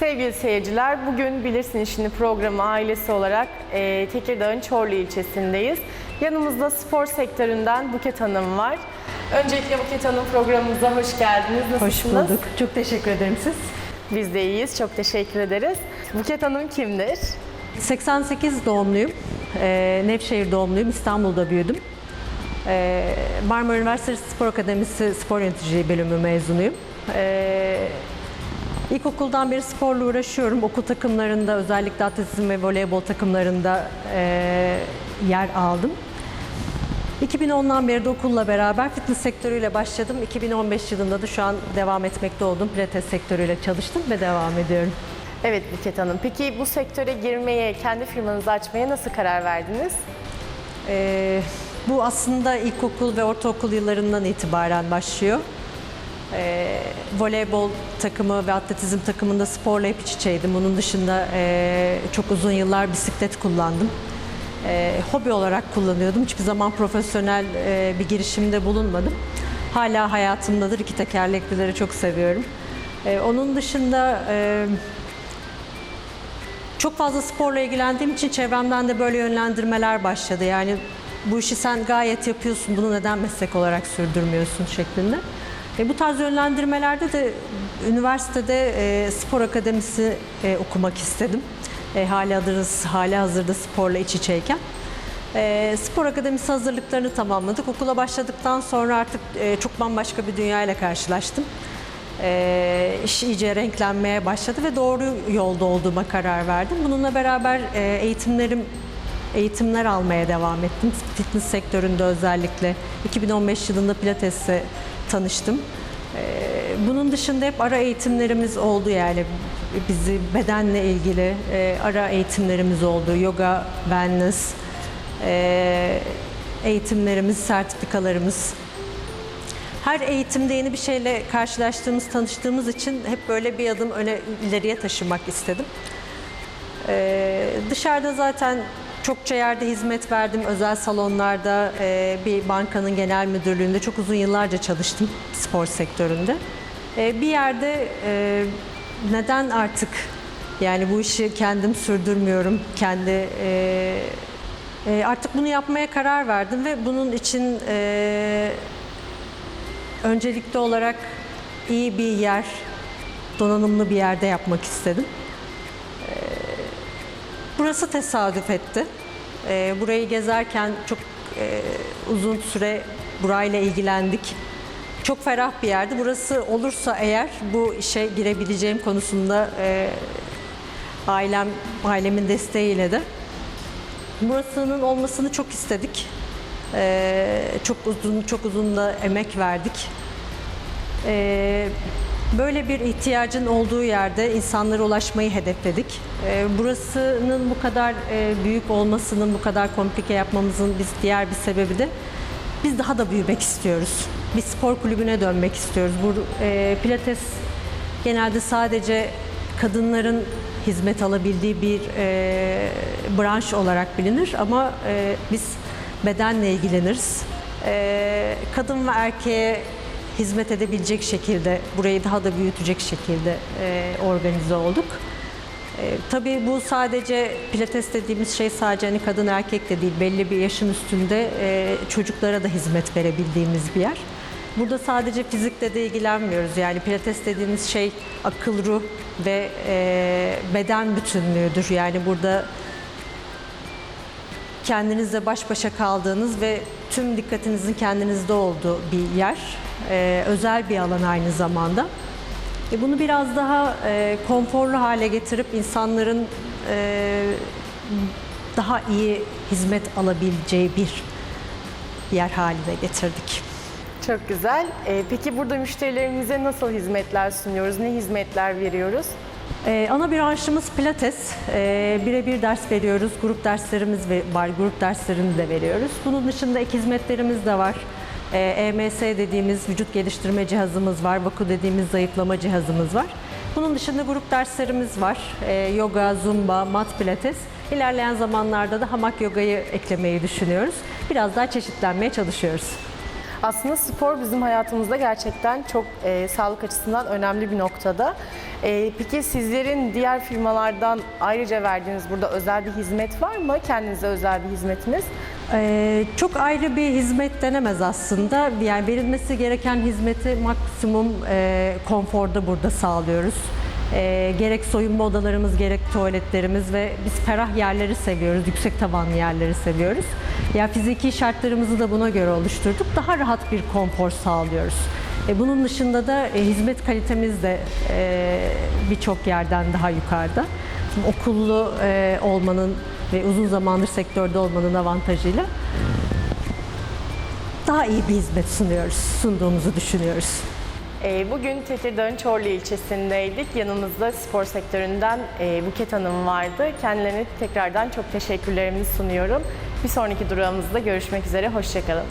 Sevgili seyirciler, bugün Bilirsin İşini programı ailesi olarak e, Tekirdağ'ın Çorlu ilçesindeyiz. Yanımızda spor sektöründen Buket Hanım var. Öncelikle Buket Hanım programımıza hoş geldiniz. Hoş Nasılsınız? bulduk. Çok teşekkür ederim siz. Biz de iyiyiz, çok teşekkür ederiz. Buket Hanım kimdir? 88 doğumluyum. Ee, Nevşehir doğumluyum. İstanbul'da büyüdüm. Ee, Marmara Üniversitesi Spor Akademisi Spor Yöneticiliği bölümü mezunuyum. Ee, İlkokuldan beri sporla uğraşıyorum. Okul takımlarında özellikle atletizm ve voleybol takımlarında e, yer aldım. 2010'dan beri de okulla beraber fitness sektörüyle başladım. 2015 yılında da şu an devam etmekte olduğum pilates sektörüyle çalıştım ve devam ediyorum. Evet Buket Hanım. Peki bu sektöre girmeye, kendi firmanızı açmaya nasıl karar verdiniz? Ee, bu aslında ilkokul ve ortaokul yıllarından itibaren başlıyor. Ee, voleybol takımı ve atletizm takımında sporla hep iç içeydim. Bunun dışında e, çok uzun yıllar bisiklet kullandım. Ee, hobi olarak kullanıyordum. Hiçbir zaman profesyonel e, bir girişimde bulunmadım. Hala hayatımdadır. İki tekerleklileri çok seviyorum. Ee, onun dışında e, çok fazla sporla ilgilendiğim için çevremden de böyle yönlendirmeler başladı. Yani bu işi sen gayet yapıyorsun, bunu neden meslek olarak sürdürmüyorsun şeklinde. E, bu tarz yönlendirmelerde de üniversitede e, spor akademisi e, okumak istedim. E, hali, hazırda, hali hazırda sporla iç içeyken. E, spor akademisi hazırlıklarını tamamladık. Okula başladıktan sonra artık e, çok bambaşka bir dünyayla karşılaştım e, iş iyice renklenmeye başladı ve doğru yolda olduğuma karar verdim. Bununla beraber e, eğitimlerim eğitimler almaya devam ettim. Fitness sektöründe özellikle 2015 yılında Pilates'le tanıştım. E, bunun dışında hep ara eğitimlerimiz oldu yani bizi bedenle ilgili e, ara eğitimlerimiz oldu. Yoga, wellness, e, eğitimlerimiz, sertifikalarımız her eğitimde yeni bir şeyle karşılaştığımız, tanıştığımız için hep böyle bir adım öne ileriye taşımak istedim. Ee, dışarıda zaten çokça yerde hizmet verdim. Özel salonlarda, e, bir bankanın genel müdürlüğünde çok uzun yıllarca çalıştım spor sektöründe. Ee, bir yerde e, neden artık yani bu işi kendim sürdürmüyorum, kendi e, e, artık bunu yapmaya karar verdim ve bunun için e, öncelikli olarak iyi bir yer, donanımlı bir yerde yapmak istedim. Burası tesadüf etti. Ee, Burayı gezerken çok e, uzun süre burayla ilgilendik. Çok ferah bir yerdi. Burası olursa eğer bu işe girebileceğim konusunda e, ailem ailemin desteğiyle de burasının olmasını çok istedik. Ee, çok uzun çok uzun da emek verdik. Ee, böyle bir ihtiyacın olduğu yerde insanlara ulaşmayı hedefledik. Ee, burasının bu kadar e, büyük olmasının, bu kadar komplike yapmamızın biz diğer bir sebebi de biz daha da büyümek istiyoruz. Bir spor kulübüne dönmek istiyoruz. Bu e, Pilates genelde sadece kadınların hizmet alabildiği bir e, branş olarak bilinir ama biz bedenle ilgileniriz. Kadın ve erkeğe hizmet edebilecek şekilde, burayı daha da büyütecek şekilde e, organize olduk. E, tabii bu sadece pilates dediğimiz şey sadece hani kadın erkek de değil, belli bir yaşın üstünde e, çocuklara da hizmet verebildiğimiz bir yer. Burada sadece fizikle de ilgilenmiyoruz. Yani pilates dediğimiz şey akıl, ruh ve e, beden bütünlüğüdür. Yani burada kendinizle baş başa kaldığınız ve tüm dikkatinizin kendinizde olduğu bir yer. Ee, özel bir alan aynı zamanda. E, bunu biraz daha e, konforlu hale getirip insanların e, daha iyi hizmet alabileceği bir yer haline getirdik. Çok güzel. Peki burada müşterilerimize nasıl hizmetler sunuyoruz? Ne hizmetler veriyoruz? Ee, ana branşımız pilates. Ee, birebir ders veriyoruz. Grup derslerimiz ve- var. Grup derslerini de veriyoruz. Bunun dışında ek hizmetlerimiz de var. EMS dediğimiz vücut geliştirme cihazımız var. Vaku dediğimiz zayıflama cihazımız var. Bunun dışında grup derslerimiz var. Ee, yoga, zumba, mat pilates. İlerleyen zamanlarda da hamak yogayı eklemeyi düşünüyoruz. Biraz daha çeşitlenmeye çalışıyoruz. Aslında spor bizim hayatımızda gerçekten çok e, sağlık açısından önemli bir noktada. E, peki sizlerin diğer firmalardan ayrıca verdiğiniz burada özel bir hizmet var mı? Kendinize özel bir hizmetiniz? Ee, çok ayrı bir hizmet denemez aslında. Yani verilmesi gereken hizmeti maksimum e, konforda burada sağlıyoruz. E, gerek soyunma odalarımız, gerek tuvaletlerimiz ve biz ferah yerleri seviyoruz, yüksek tavanlı yerleri seviyoruz. Yani fiziki şartlarımızı da buna göre oluşturduk. Daha rahat bir konfor sağlıyoruz. E, bunun dışında da e, hizmet kalitemiz de e, birçok yerden daha yukarıda. Şimdi okullu e, olmanın ve uzun zamandır sektörde olmanın avantajıyla daha iyi bir hizmet sunuyoruz, sunduğumuzu düşünüyoruz. E, bugün Tekirdağ'ın Çorlu ilçesindeydik. Yanımızda spor sektöründen e, Buket Hanım vardı. Kendilerine tekrardan çok teşekkürlerimi sunuyorum. Bir sonraki durağımızda görüşmek üzere. Hoşçakalın.